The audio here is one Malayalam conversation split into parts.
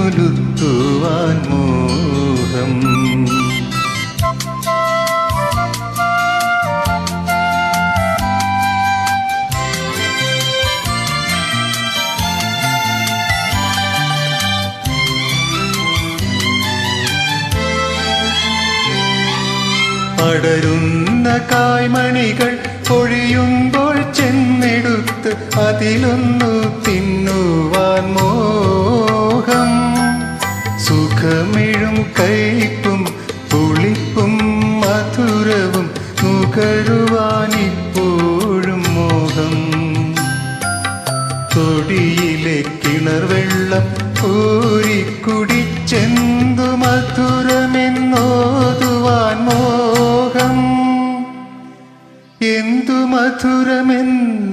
മരമൊന്നുലുത്തുവാൻ മോഹം. പടരുന്ന കായ്മണികൾ പൊഴിയുമ്പോൾ ചെന്നെടുത്ത് അതിലൊന്നു തിന്നുവാൻ മോഹം സുഖമിഴും കയ്പും പുളിപ്പും മധുരവും നുകരുവാനിപ്പോഴും മോഹം. തൊടിയിലെ കിണർ വെള്ളം ഊരിക്കുടിച്ചെന്തു മധുരമെന്നോതുവാൻ മോഹം. എന്തു മധുരമെന്നോതുവാൻ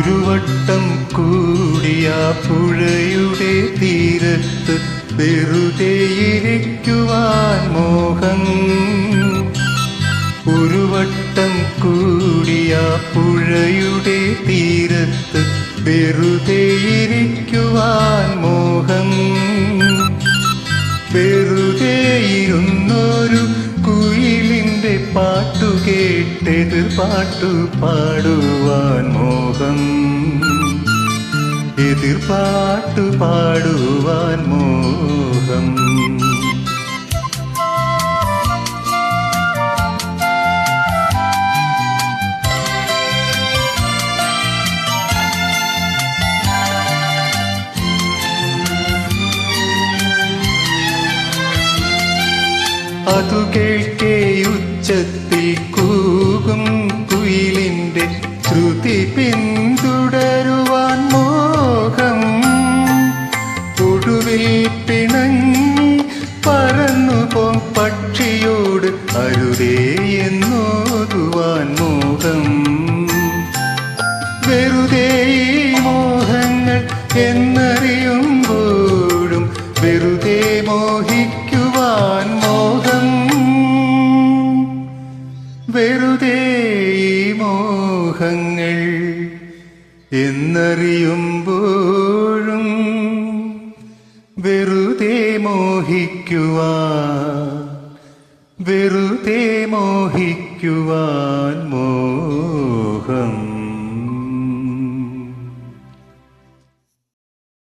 ഒരു വട്ടം കൂടിയ പുഴയുടെ തീരത്ത് വെറുതെ ഇരിക്കുവാൻ മോഹം. ഒരു വട്ടം കൂടിയ പുഴയുടെ തീരത്ത് വെറുതെ ഇരിക്കുവാൻ മോഹം. വെറുതെ ഇരുന്നൊരു കുയിലിന്റെ പാട്ടു കേട്ടെതിർ പാട്ടു പാടുവാൻ എതിർ പാട്ടു പാടുവാൻ മോഹം. അതു കേൾക്കേ ഉച്ചത്തിൽ കൂകും കുയിലിന്റെ ശ്രുതി പിന്തുടരുവാൻ എന്നറിയുമ്പോഴും വെറുതെ മോഹിക്കുവാൻ മോഹം വെറുതെ ഈ മോഹങ്ങൾ എന്നറിയുമ്പോഴും വെറുതെ മോഹിക്കുവാൻ വെറുതെ മോഹിക്കുവാൻ